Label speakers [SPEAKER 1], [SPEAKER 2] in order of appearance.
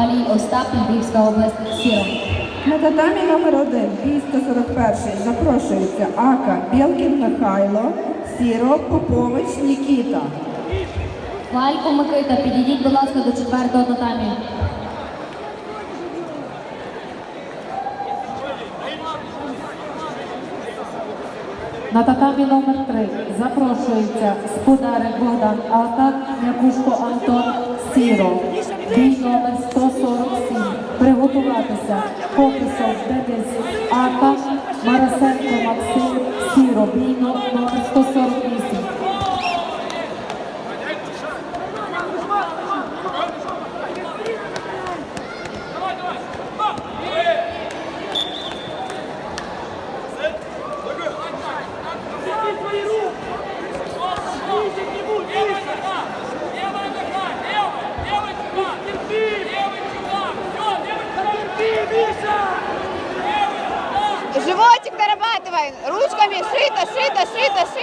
[SPEAKER 1] Палій Остап, Львівська область, Сіро.
[SPEAKER 2] На татамі номер 1 бій 141 запрошується Ака Білкін Михайло, Сіро Попович Нікіта.
[SPEAKER 1] Валько Микита, підійдіть, будь ласка, до четвертого татамі.
[SPEAKER 3] На татамі номер 3 запрошується Сподарик Богдан Атак, Якушко Антон Сіро. Бій номер 147. Приготуватися. Пописов Денис Ака, Марасенко Максим Сіро. Бій номер
[SPEAKER 4] Животик дорабатывай. Ручками шито, шито, шито, шито.